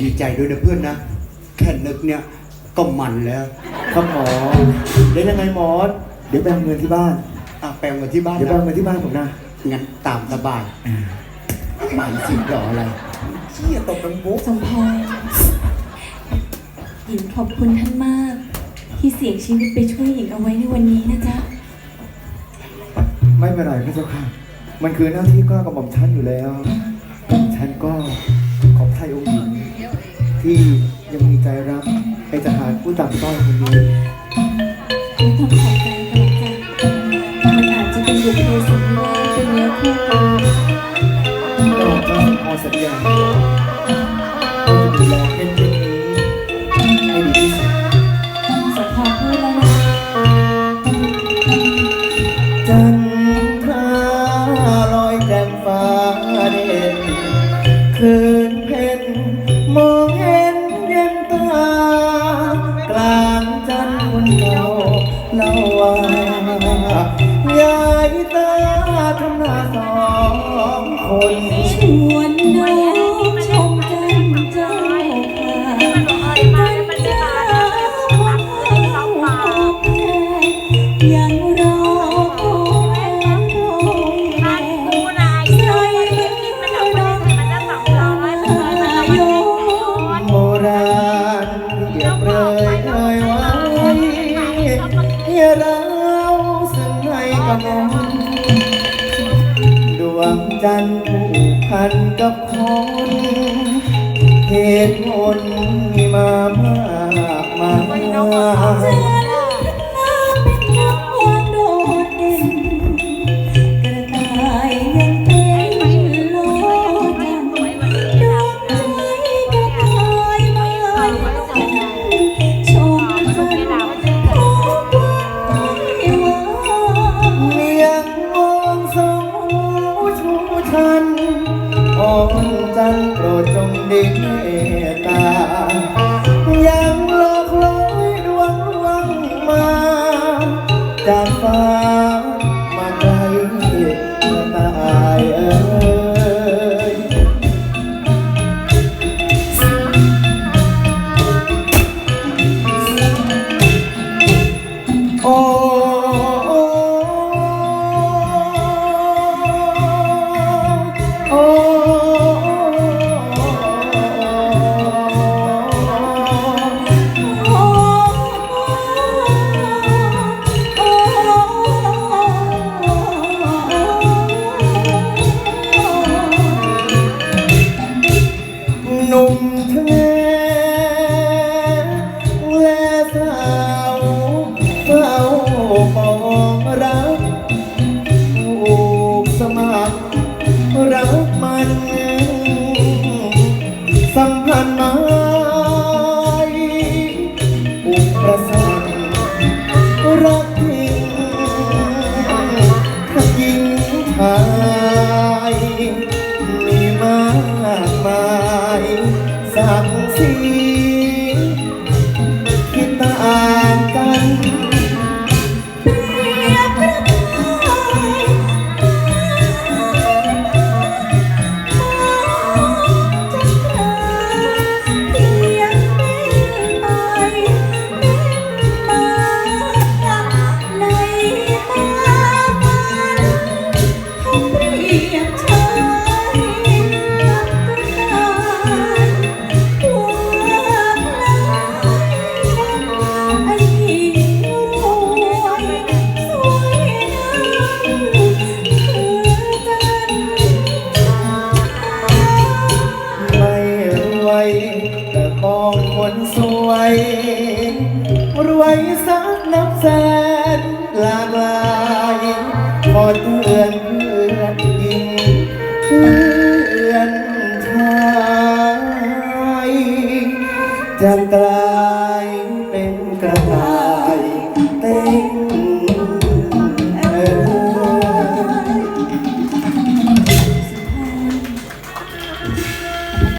ดีใจด้วยนะเพื่อนนะ แค่นึกเนี่ยก็มันแล้ว ครับหมอเดี๋ยวยังไงหมอเดี๋ยวไปเอาเงินที่บ้าน อะแปลงมาที่บ้านเดี๋ยวไปเอานะเงินที่บ้านผมนะ งั้นตามสบายหมายสิรออะไรเชี่ยตบเป็นมุกสมพรหญิงขอบคุณท่านมาก ที่เสี่ยงชีวิตไปช่วยหญิงเอาไว้ในวันนี้นะจ๊ะ ไม่เป็นไรพระเจ้าค่ะ มันคือหน้าที่ก็กระหม่อมท่านอยู่แล้ว ฉันก็ ที่ยังมีใจรักไอทหารผู้ต่ำต้อยคนนี้ คนชวนน้องชมจันทร์เจ้าค่ะจันทร์เจ้าของเขายังรอคอยรอแม่ใส่ร้องโยโบราณเรียบเลยเอ่ยไว้เฮียเราซึ่งให้กำมลดวง จันทร์ผูกพันกับคนเหตุผลมีมามากมาย จันโปรดจงดีเมตตายังหลอกลอยดวงดวงมาจากฟ้า ชายมีมากมายสักสี รวยสักนับแสนหลากหลายขอเตือนเพื่อนหญิงเพื่อนชายจะกลา